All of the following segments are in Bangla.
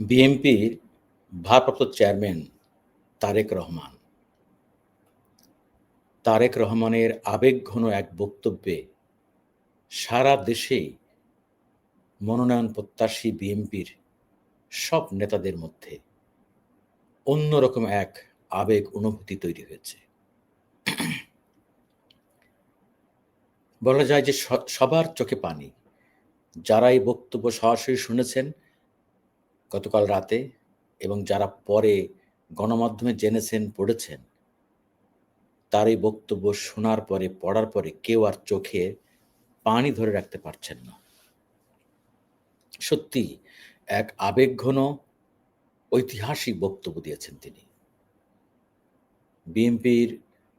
বিএনপির ভারপ্রাপ্ত চেয়ারম্যান তারেক রহমান। তারেক রহমানের আবেগঘন এক বক্তব্যে সারা দেশেই মনোনয়ন প্রত্যাশী বিএনপির সব নেতাদের মধ্যে অন্যরকম এক আবেগ অনুভূতি তৈরি হয়েছে। বলা যায় যে সবার চোখে পানি। যারা এই বক্তব্য সরাসরি শুনেছেন গতকাল রাতে এবং যারা পরে গণমাধ্যমে জেনেছেন, পড়েছেন, তার এই বক্তব্য শোনার পরে, পড়ার পরে কেউ আর চোখে পানি ধরে রাখতে পারছেন না। সত্যি এক আবেগঘন, ঐতিহাসিক বক্তব্য দিয়েছেন তিনি। বিএনপির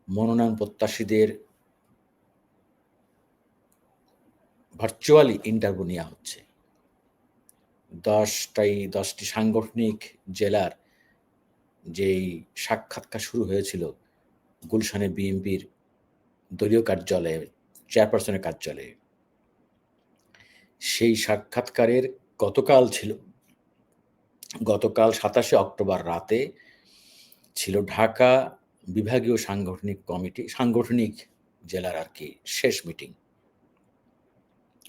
মনোনয়ন প্রত্যাশীদের ভার্চুয়ালি ইন্টারভিউ নেওয়া হচ্ছে। দশটাই, দশটি সাংগঠনিক জেলার যেই সাক্ষাৎকার শুরু হয়েছিল, গুলশানে বিএনপির দলীয় কার্যালয়ে, চেয়ারপারসনের কার্যালয়ে। সেই সাক্ষাৎকারের গতকাল ছিল, গতকাল সাতাশে অক্টোবর রাতে ছিল ঢাকা বিভাগীয় সাংগঠনিক কমিটি, সাংগঠনিক জেলার আর কি শেষ মিটিং।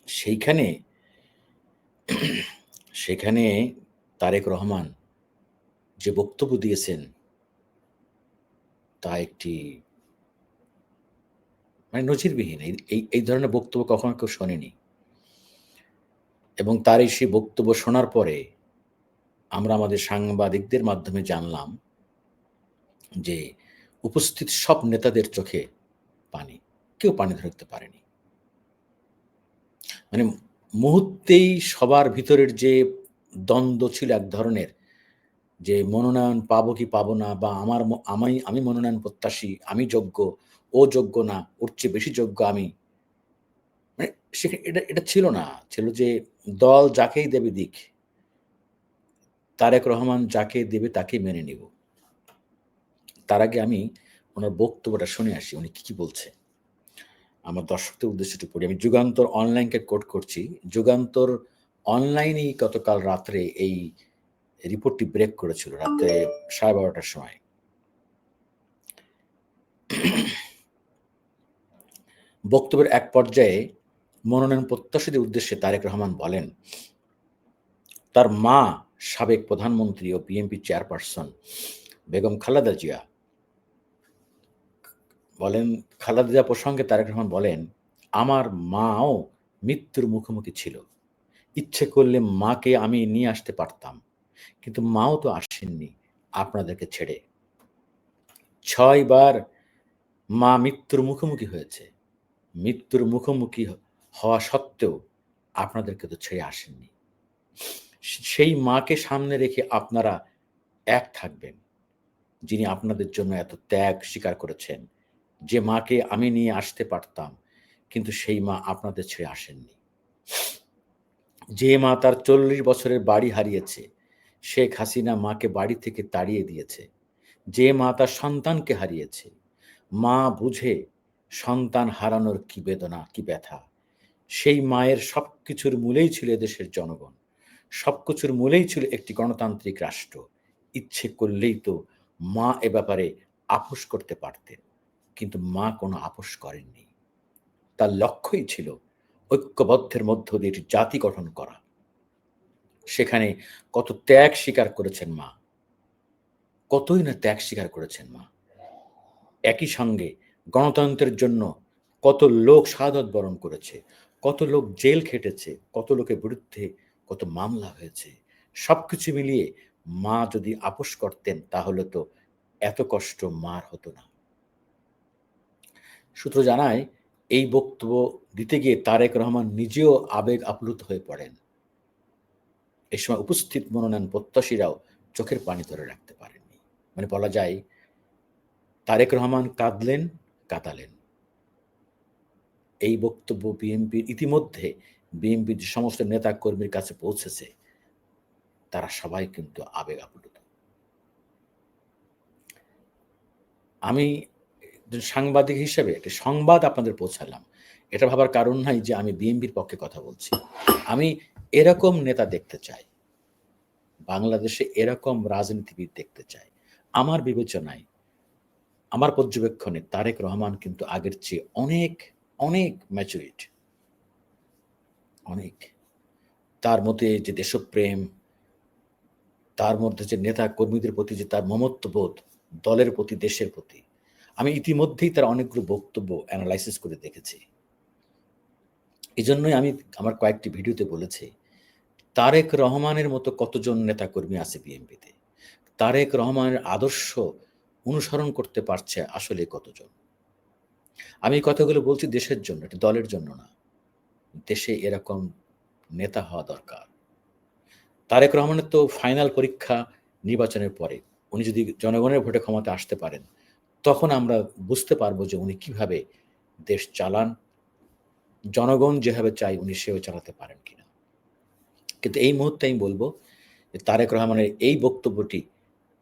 সেইখানে সেখানে তারেক রহমান যে বক্তব্য দিয়েছেন, তা একটি মানে নজিরবিহীন। এই- এই ধরনের বক্তব্য কখনো কেউ শোনেনি। এবং তার এই সেই বক্তব্য শোনার পরে আমরা আমাদের সাংবাদিকদের মাধ্যমে জানলাম যে উপস্থিত সব নেতাদের চোখে পানি, কেউ পানি ধরতে পারেনি। মানে মুহূর্তেই সবার ভিতরের যে দ্বন্দ্ব ছিল এক ধরনের, যে মনোনয়ন পাবো কি পাবো না, বা আমার আমি আমি মনোনয়ন প্রত্যাশী, আমি যোগ্য, ও যোগ্য না, ওর চেয়ে বেশি যোগ্য আমি মানে সেখানে এটা এটা ছিল না। ছিল যে দল যাকেই দেবে দিক, তারেক রহমান যাকে দেবে তাকে মেনে নিব। তার আগে আমি ওনার বক্তব্যটা শুনে আসি, উনি কি কি বলছে। আমার দর্শকদের উদ্দেশ্যে একটু পড়ি। আমি যুগান্তর অনলাইনকে কোড করছি। যুগান্তর অনলাইনেই গতকাল রাত্রে এই রিপোর্টটি ব্রেক করেছিল, রাত্রে সাড়ে বারোটার সময়। বক্তব্যের এক পর্যায়ে মনোনয়ন প্রত্যাশীদের উদ্দেশ্যে তারেক রহমান বলেন, তার মা সাবেক প্রধানমন্ত্রী ও বিএনপি চেয়ারপারসন বেগম খালেদা জিয়া বলেন, খালেদা জিয়া প্রসঙ্গে তারেক রহমান বলেন, আমার মাও মৃত্যুর মুখোমুখি ছিল। ইচ্ছে করলে মাকে আমি নিয়ে আসতে পারতাম। কিন্তু মাও তো আসেননি আপনাদেরকে ছেড়ে। ছয়বার মা মৃত্যুর মুখোমুখি হয়েছে। মৃত্যুর মুখোমুখি হওয়া সত্ত্বেও আপনাদেরকে তো ছেড়ে আসেননি। সেই মাকে সামনে রেখে আপনারা এক থাকবেন। যিনি আপনাদের জন্য এত ত্যাগ স্বীকার করেছেন যে মাকে আমি নিয়ে আসতে পারতাম, কিন্তু সেই মা আপনাদের ছেড়ে আসেননি। যে মা তার চল্লিশ বছরের বাড়ি হারিয়েছে, শেখ হাসিনা মাকে বাড়ি থেকে তাড়িয়ে দিয়েছে। যে মা তার সন্তানকে হারিয়েছে, মা বুঝে সন্তান হারানোর কি বেদনা, কি ব্যথা। সেই মায়ের সব কিছুর মূলেই ছিল দেশের জনগণ। সব কিছুর মূলেই ছিল একটি গণতান্ত্রিক রাষ্ট্র। ইচ্ছে করলেই তো মা এ ব্যাপারে আপোষ করতে পারতেন। কিন্তু মা কোনো আপোষ করেননি। তার লক্ষ্যই ছিল ঐক্যবদ্ধের মধ্য দিয়ে একটি জাতি গঠন করা। সেখানে কত ত্যাগ স্বীকার করেছেন মা। কতই না ত্যাগ স্বীকার করেছেন মা। একই সঙ্গে গণতন্ত্রের জন্য কত লোক শাহাদত বরণ করেছে, কত লোক জেল খেটেছে, কত লোকের বিরুদ্ধে কত মামলা হয়েছে, সবকিছু মিলিয়ে মা যদি আপোষ করতেন তাহলে তো এত কষ্ট মার হতো না। সূত্র জানায়, এই বক্তব্য দিতে গিয়ে তারেক রহমান নিজেও আবেগ আপ্লুত হয়ে পড়েন। এই সময় উপস্থিত মনোনয়ন প্রত্যাশীরাও চোখের পানি ধরে রাখতে পারেননি। মানে বলা যায়, তারেক রহমান কাঁদলেন, কাঁদালেন। এই বক্তব্য বিএনপির ইতিমধ্যে বিএনপির সমস্ত নেতা কর্মীর কাছে পৌঁছেছে। তারা সবাই কিন্তু আবেগ আপ্লুত। আমি একজন সাংবাদিক হিসেবে একটি সংবাদ আপনাদের পৌঁছালাম। এটা ভাবার কারণ নাই যে আমি বিএনপির পক্ষে কথা বলছি। আমি এরকম নেতা দেখতে চাই। বাংলাদেশে এরকম রাজনীতিবিদ দেখতে চাই। আমার বিবেচনায়, আমার পর্যবেক্ষণে তারেক রহমান কিন্তু আগের চেয়ে অনেক অনেক ম্যাচুরিট অনেক। তার মধ্যে যে দেশপ্রেম, তার মধ্যে যে নেতা কর্মীদের প্রতি যে তার মমত্ববোধ, দলের প্রতি, দেশের প্রতি আমি ইতিমধ্যেই তার অনেকগুলো বক্তব্য অ্যানালাইসিস করে দেখেছি। এই জন্যই আমি আমার কয়েকটি ভিডিওতে বলেছি, তারেক রহমানের মতো কতজন নেতা কর্মী আছে বিএনপিতে তারেক রহমানের আদর্শ অনুসরণ করতে পারছে আসলে কতজন? আমি এই কথাগুলো বলছি দেশের জন্য, এটা দলের জন্য না। দেশে এরকম নেতা হওয়া দরকার। তারেক রহমানের তো ফাইনাল পরীক্ষা নির্বাচনের পরে, উনি যদি জনগণের ভোটে ক্ষমতা আসতে পারেন তখন আমরা বুঝতে পারব যে উনি কীভাবে দেশ চালান। জনগণ যেভাবে চাই উনি সেও চালাতে পারেন কিনা। কিন্তু এই মুহূর্তে আমি বলব যে তারেক রহমানের এই বক্তব্যটি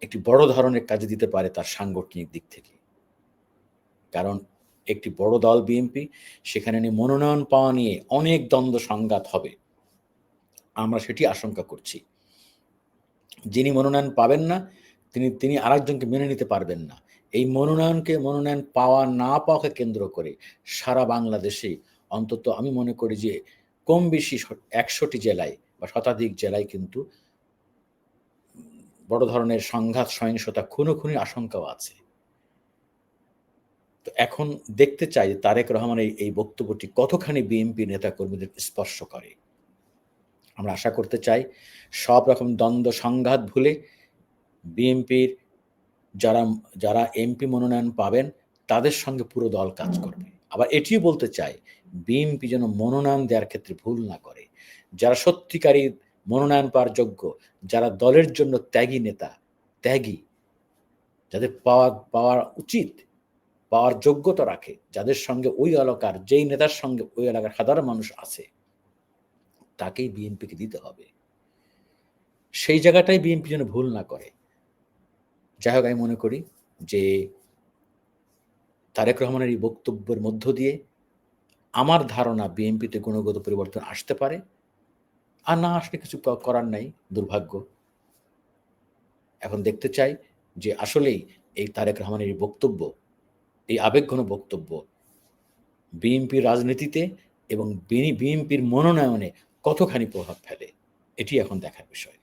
একটি বড় ধরনের কাজে দিতে পারে তার সাংগঠনিক দিক থেকে। কারণ একটি বড় দল বিএনপি সেখানে নিয়ে মনোনয়ন পাওয়া নিয়ে অনেক দ্বন্দ্ব সংঘাত হবে। আমরা সেটি আশঙ্কা করছি। যিনি মনোনয়ন পাবেন না তিনি তিনি আরেকজনকে মেনে নিতে পারবেন না। এই মনোনয়নকে, মনোনয়ন পাওয়া না পাওয়াকে কেন্দ্র করে সারা বাংলাদেশে অন্তত আমি মনে করি যে কম বেশি একশোটি জেলায় বা শতাধিক জেলায় কিন্তু বড় ধরনের সংঘাত, সহিংসতা খুনো খুনির আশঙ্কাও আছে। তো এখন দেখতে চাই যে তারেক রহমানের এই বক্তব্যটি কতখানি বিএনপি নেতা কর্মীদের স্পর্শ করে। আমরা আশা করতে চাই সব রকম দ্বন্দ্ব, সংঘাত ভুলে বিএনপির যারা যারা এমপি মনোনয়ন পাবেন তাদের সঙ্গে পুরো দল কাজ করবে। আবার এটিও বলতে চাই বিএনপি যেন মনোনয়ন দেওয়ার ক্ষেত্রে ভুল না করে। যারা সত্যিকারী মনোনয়ন পাওয়ার যোগ্য যারা দলের জন্য ত্যাগী নেতা ত্যাগী যাদের পাওয়া পাওয়ার উচিত পাওয়ার যোগ্যতা রাখে যাদের সঙ্গে ওই এলাকার যেই নেতার সঙ্গে ওই এলাকার সাধারণ মানুষ আছে তাকেই বিএনপিকে দিতে হবে। সেই জায়গাটাই বিএনপি যেন ভুল না করে। যাই হোক, আমি মনে করি যে তারেক রহমানের এই বক্তব্যের মধ্য দিয়ে আমার ধারণা বিএনপিতে গুণগত পরিবর্তন আসতে পারে। আর না আসলে কিছু করার নাই, দুর্ভাগ্য। এখন দেখতে চাই যে আসলেই এই তারেক রহমানের এই বক্তব্য, এই আবেগঘন বক্তব্য বিএনপির রাজনীতিতে এবং বিএনপির মনোনয়নে কতখানি প্রভাব ফেলে, এটি এখন দেখার বিষয়।